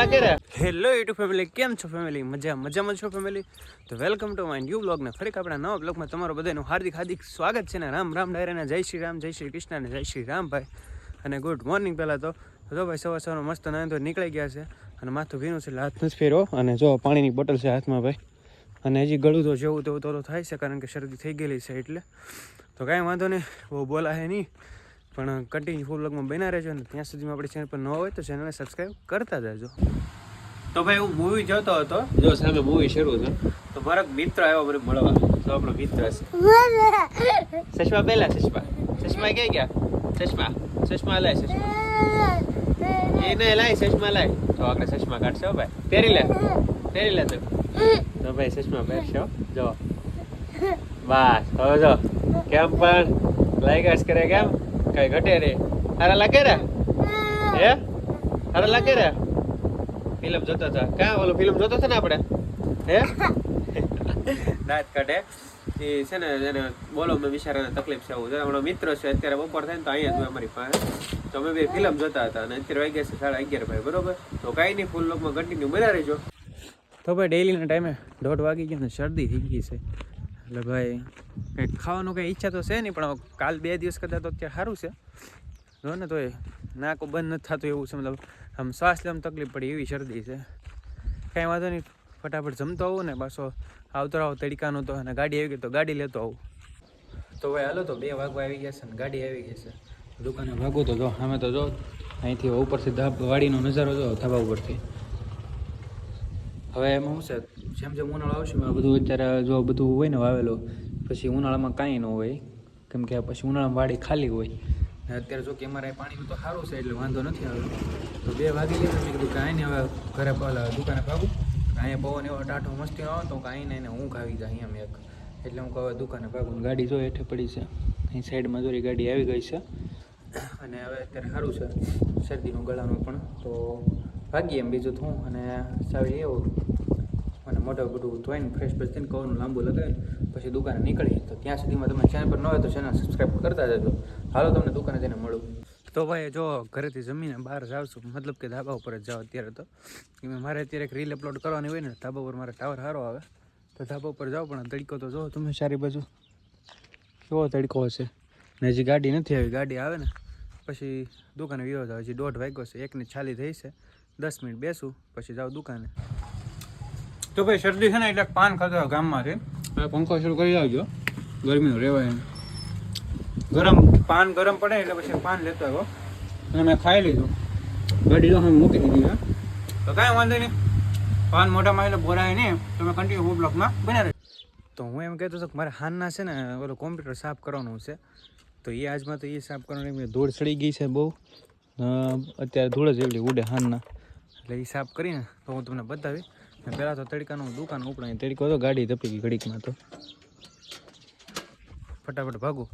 Hello YouTube family કેમ છો family મજા, મજામાં છો ફેમિલી તો welcome to my new blog ને ફરી આપણા નવા બ્લોગમાં તમારું બધાનું હાર્દિક હાર્દિક સ્વાગત છે ને. રામ રામ ડાયરાને જય શ્રી રામ, જય શ્રી કૃષ્ણ અને જય શ્રી રામ ભાઈ. અને ગુડ મોર્નિંગ પહેલાં તો. જો ભાઈ, સવાર સવારનો મસ્ત નાયન તો નીકળી ગયા છે અને માથું ભીનું છે એટલે હાથ નથી ફેરવો. અને જો, પાણીની બોટલ છે હાથમાં ભાઈ. અને હજી ગળું તો જેવું તેવું તો થાય છે કારણ કે શરદી થઈ ગયેલી છે એટલે. તો કાંઈ વાંધો નહીં, બહુ બોલાય નહીં. પણ કન્ટિન્યુ ફૂલ વ્લોગમાં બના રહેજો અને ત્યાં સુધીમાં આપણી ચેનલ પર ન હોય તો ચેનલને સબસ્ક્રાઈબ કરતા જજો તો ભાઈ હું મૂવી જોતો હતો. જો સામે મૂવી શરૂ છે. તો મારો મિત્ર આવ્યો મને મળવા. તો આપણો મિત્ર છે. ચશ્મા પહેલા ચશ્મા. ચશ્મા ક્યાં ગયા? ચશ્મા. ચશ્મા લાય ચશ્મા. એ નહીં લાય ચશ્મા લાય. તો આપણે ચશ્મા કાઢશે હો ભાઈ. પહેરી લે. પહેરી લે તું. તો ભાઈ ચશ્મા પહેરશો. જો. બસ હવે જો. કેમ પણ? લાઈક કરે કેમ? કઈ ઘટે રે હારા લાગે રે? હે. હારા લાગે રે? ફિલ્મ જોતા હતા. ક્યાં ઓલો ફિલ્મ જોતો હતો ને આપણે? હે? દાંત કાઢે. એ છે ને એને બોલો મેં બિચારાને તકલીફ છે છે હમણાં મિત્ર છે અત્યારે બપોર થાય ને તો અહીંયા જ અમારી પાસે. તો અમે બે ફિલ્મ જોતા હતા અને અત્યારે વાગ્યા છે સાડા અગિયાર ભાઈ બરોબર? તો કાંઈ નહીં ફૂલ લોકમાં કન્ટિન્યુ બધા રહેજો. તો ભાઈ ડેઈલીના ટાઈમે દોઢ વાગી ગયો ને શરદી થઈ ગઈ છે. એટલે ભાઈ, કંઈક ખાવાનું કંઈ ઈચ્છા તો છે નહીં, પણ કાલ બે દિવસ કરતાં તો અત્યારે સારું છે. જો ને તોય નાકો બંધ નથી થતું એવું છે, મતલબ આમ શ્વાસ લેવામાં તકલીફ પડી એવી શરદી છે. કાંઈ વાંધો નહીં, ફટાફટ જમતો આવું ને પાછો આવતો આવો તડકાનો તો, અને ગાડી આવી ગઈ તો ગાડી લેતો આવું તો ભાઈ, હાલો તો બે વાગવા આવી ગયા છે ને ગાડી આવી ગઈ છે. દુકાને ભાગો તો જો, અમે તો જો અહીંથી ઉપરથી ધાબ વાડીનો નજારો જો, ધાબા ઉપરથી. હવે એમાં શું છે, જેમ જેમ ઉનાળો આવશે એમાં બધું અત્યારે જો બધું હોય ને વાવેલું, પછી ઉનાળામાં કાંઈ ન હોય, કેમ કે પછી ઉનાળામાં વાડી ખાલી હોય. ને અત્યારે જો કે અમારે પાણીનું તો સારું છે, એટલે વાંધો નથી આવ્યો તો બે વાગી ગયા મેં કીધું કાંઈ નહીં હવે ઘરે દુકાને ભાગું. અહીંયા પવન એવો ટાઢો મસ્તી આવે તો કાંઈ નહીં ને ઊંઘ આવી જાય અહીંયા એક. એટલે હું કહું દુકાને ભાગું ગાડી જો હેઠે પડી છે. અહીં સાઈડમાં જોરી ગાડી આવી ગઈ છે. અને હવે અત્યારે સારું છે, શરદીનું ગળાનું પણ, તો ભાગીએ એમ બીજું હું અને સાવી એવું. અને મોટો બધું ધોઈને ફ્રેશ ફ્રેશ થઈને કવરનું લાંબુ લગાવીને પછી દુકાને નીકળીએ. તો ત્યાં સુધીમાં તમે ચેનલ પર ન હોય તો ચેનલ સબસ્ક્રાઈબ કરતા જજો. હાલો તમને દુકાને જઈને મળું. તો ભાઈ જો ઘરેથી જમીને બહાર જાઉં છું. મતલબ કે ધાબા ઉપર જ જાઓ અત્યારે તો. કે મારે અત્યારે એક રીલ અપલોડ કરવાની હોય ને ધાબા ઉપર મારે ટાવર સારો આવે. તો ધાબા ઉપર જાઓ પણ તડકો તો જો તમે સારી બાજુ. કેવો તડકો હશે? ને હજી ગાડી નથી આવી. ગાડી આવે ને, પછી દુકાને વિરોધ આવે હજી દોઢ વાગ્યો છે. એકની છાલી થઈ છે. દસ મિનિટ બેસું પછી જાઉં દુકાને. તો ભાઈ શરદી છે ને એટલે પાન ખાધો ગામમાંથી પંખો શરૂ કરી આવજો. ગરમીનું રહેવાય એને ગરમ પાન ગરમ પડે એટલે પછી પાન લેતો આવ્યો. અને મેં ખાઈ લીધું. ગાડી તો હું મૂકી દીધી હા. તો કાંઈ વાંધો નહીં. પાન મોટામાં એટલે બોરાય નહીં. તમે કન્ટિન્યુ હું બ્લોકમાં બને રહે. તો હું એમ કહેતો હતો કે મારે હાનના છે ને ઓલો કોમ્પ્યુટર સાફ કરવાનું છે. તો એ આજમાં તો એ સાફ કરવાની મેં ધૂળ સડી ગઈ છે બહુ. અત્યારે ધૂળ જ એવડી ઉડે હાનના. એટલે એ સાફ કરીને તો હું તમને બતાવી ને પહેલાં તો તડકાનું દુકાન ઉપડાય તડકો તો ગાડી તપી ગઈ ઘડીકમાં તો. ફટાફટ ભાગું.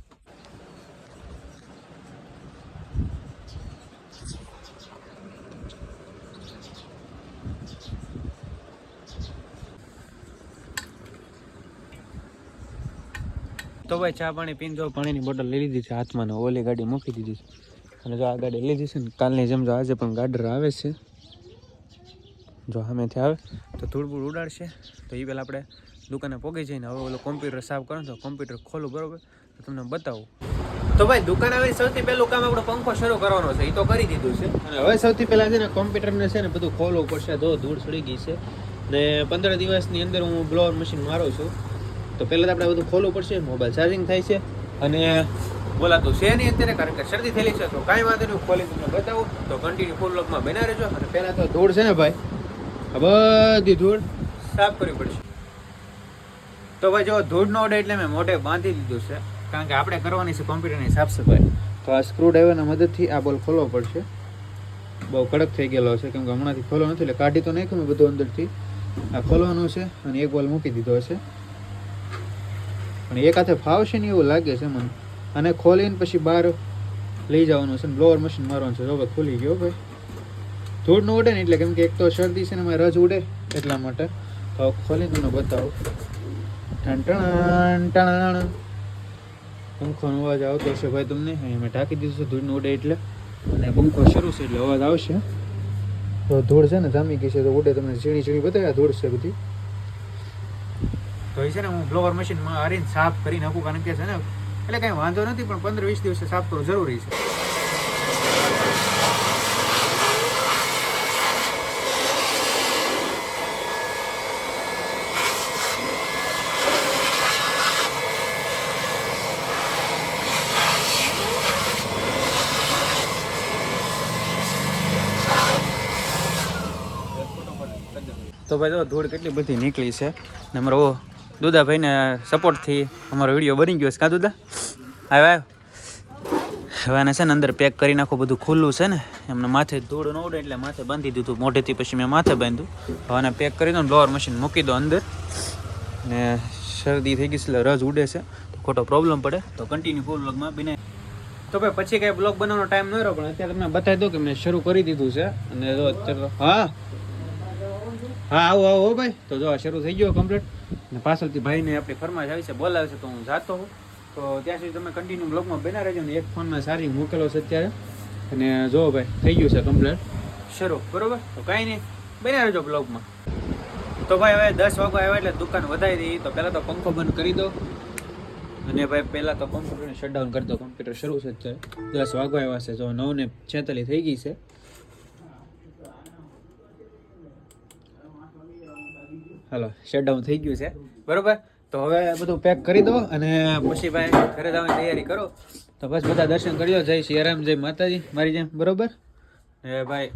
તો ભાઈ ચા પાણી પીને જો પાણીની બોટલ લઈ લીધી છે, હાથમાં ઓલી ગાડી મૂકી દીધી છે. અને જો આ ગાડી લીધી છે ને, કાલની જેમ જો આજે પણ ગાડર આવે છે. જો સામેથી આવે. તો ધૂળબૂળ ઉડાડશે. તો એ પહેલાં આપણે દુકાને પોગી જઈને હવે ઓલો કોમ્પ્યુટર સાફ કરો તો કોમ્પ્યુટર ખોલું બરાબર? તો તમને બતાવું. તો ભાઈ દુકાન આવે સૌથી પહેલું કામ આપણો પંખો શરૂ કરવાનો છે. એ તો કરી દીધું છે. અને હવે સૌથી પહેલાં છે ને કોમ્પ્યુટરને છે ને બધું ખોલવું પડશે. તો ધૂળ સડી ગઈ છે. ને પંદર દિવસની અંદર હું બ્લોઅર મશીન મારું છું. તો પહેલાં તો આપણે બધું ખોલવું પડશે. મોબાઈલ ચાર્જિંગ થાય છે. અને બોલાતું છે નહીં અત્યારે કારણ કે શરદી થયેલી છે. તો કાંઈ વાંધો નહીં ખોલી તમને બતાવું. તો કન્ટિન્યુ ફૂલ લોકમાં બના રહેજો. અને પહેલાં તો ધૂળ છે ને ભાઈ આ બધી ધૂળ સાફ કરવી પડશે. તો ભાઈ જો ધૂળ ન ઉડે એટલે મેં મોઢે બાંધી દીધું છે. કારણ કે આપણે કરવાની છે કોમ્પ્યુટરની સાફ સફાઈ. તો આ સ્ક્રૂ ડ્રાઈવરના મદદથી આ બોલ ખોલવો પડશે. બહુ કડક થઈ ગયેલો છે કેમ કે હમણાંથી ખોલો નથી એટલે કાઢી તો નાખ્યું મેં બધું અંદરથી. આ ખોલવાનું છે અને એક બોલ મૂકી દીધો છે. પણ એક હાથે ફાવશે ને એવું લાગે છે મને. અને ખોલીને પછી બહાર લઈ જવાનું છે બ્લોઅર મશીન મારવાનું છે. જો ભાઈ ખુલી ગયો ભાઈ. ધૂળ ન ઉડે ને એટલે કેમ કે એક તો શરદી છે ને રજ ઉડે એટલા માટે. તો ખોલીને તમને બતાવું. ટણ ટણ પંખોનો અવાજ આવતો હશે ભાઈ તમને? અહીંયા મેં ઢાંકી દીધું છે, ધૂળ ન ઉડે એટલે. અને પંખો શરૂ છે એટલે અવાજ આવશે. તો ધૂળ છે ને જામી ગઈ છે, તો ઉડે તમને ઝીણી ઝીણી બતાવ્યા ધૂળ છે બધી. તો એ છે ને હું બ્લોવર મશીનમાં હરીને સાફ કરી નાખું કારણ કે છે ને એટલે કાંઈ વાંધો નથી, પણ પંદર વીસ દિવસે સાફ કરવો જરૂરી છે. તો ભાઈ જો ધૂળ કેટલી બધી નીકળી છે. ને અમારો દુદાભાઈને સપોર્ટથી અમારો વીડિયો બની ગયો છે. કા દુદા? આવ્યો આવ્યો હવે આને છે ને અંદર પેક કરી નાખો. બધું ખુલ્લું છે ને. એમને માથે ધૂળ ન ઉડે એટલે માથે બાંધી દીધું. મોઢેથી પછી મેં માથે બાંધ્યું. હવે આને પેક કરી દો ને બ્લોઅર મશીન મૂકી દો અંદર. ને શરદી થઈ ગઈ છે એટલે રજ ઉડે છે. તો ખોટો પ્રોબ્લેમ પડે. તો કન્ટિન્યુ ફૂલ બ્લોગમાં બને તો ભાઈ પછી કઈ બ્લોગ બનાવવાનો ટાઈમ ન રહ્યો, પણ અત્યારે તમને બતાવી દો કે મેં શરૂ કરી દીધું છે. અને હા? હા, આવો આવો ભાઈ. તો જો શરૂ થઈ ગયો કમ્પ્લીટ ને પાછળથી ભાઈને આપણી ફરમાશ આવી છે, બોલાવે છે તો હું જાતો હોઉં. તો ત્યાં સુધી તમે કન્ટિન્યુ બ્લોગમાં બેના રહેજો ને એક ફોનમાં સારી મૂકેલો છે અત્યારે. અને જો ભાઈ, થઈ ગયું છે કમ્પ્લીટ શરૂ, બરોબર? તો કાંઈ નહીં બેના રહેજો બ્લોગમાં તો ભાઈ, હવે દસ વાગવા આવ્યા એટલે દુકાન વધારી દઈ તો પહેલાં તો પંખો બંધ કરી દો. અને ભાઈ, પહેલાં તો કમ્પ્યુટરને શટડાઉન કરી દો. કમ્પ્યુટર શરૂ છે દસ વાગવા આવ્યા છે. જો નવ ને છેતાલીસ થઈ ગઈ છે. હાલો શટડાઉન થઈ ગયું છે. બરોબર? તો હવે બધું પેક કરી દો અને પછી ભાઈ ઘરે જવાની તૈયારી કરો. તો બસ બધા દર્શન કરી લો. જય સિયારામ જય માતાજી, મારી જેમ. બરોબર? એ ભાઈ,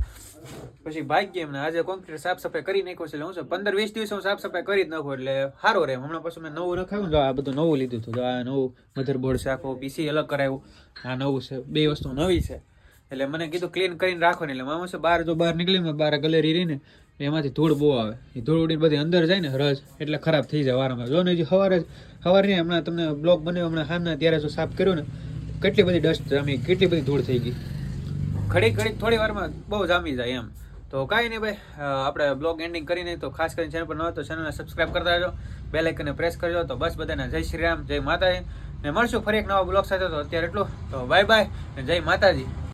પછી ભાગ્ય એમને. આજે કોન્ક્રીટ સાફ સફાઈ કરી નાખ્યો છે. હું છું પંદર વીસ દિવસ હું સાફ સફાઈ કરી જ નાખું, એટલે સારો રહે. હમણાં પછી મેં નવું રખાયું ને આ બધું નવું લીધું હતું. આ નવું મધરબોર્ડ છે, આખો પીસી અલગ કરાવ્યું આ નવું છે, બે વસ્તુ નવી છે. એટલે મને કીધું ક્લીન કરીને રાખો ને એટલે મામા બહાર જો બહાર નીકળી મેં બહાર ગલેરી રહીને એમાંથી ધૂળ બહુ આવે. એ ધૂળ ઉડીને બધી અંદર જાય ને રસ, એટલે ખરાબ થઈ જાય વારંવાર જો ને હજી સવારે જ સવારે નહીં, હમણાં તમને બ્લોક બન્યો હમણાં હાના ત્યારે જો સાફ કર્યો ને, કેટલી બધી ડસ્ટ જામી, કેટલી બધી ધૂળ થઈ ગઈ. ઘડી ઘડી થોડી વારમાં બહુ જામી જાય એમ. તો કાંઈ નહીં ભાઈ આપણે બ્લોગ એન્ડિંગ કરીને તો ખાસ કરીને ચેનલ પર ન તો ચેનલને સબસ્ક્રાઇબ કરતા રહેજો. બે આઇકનને પ્રેસ કરજો. તો બસ બધાને જય શ્રી રામ, જય માતાજી. ને મળશું ફરી એક નવા બ્લોગ સાથે, તો અત્યારે એટલું. તો બાય બાય જય માતાજી.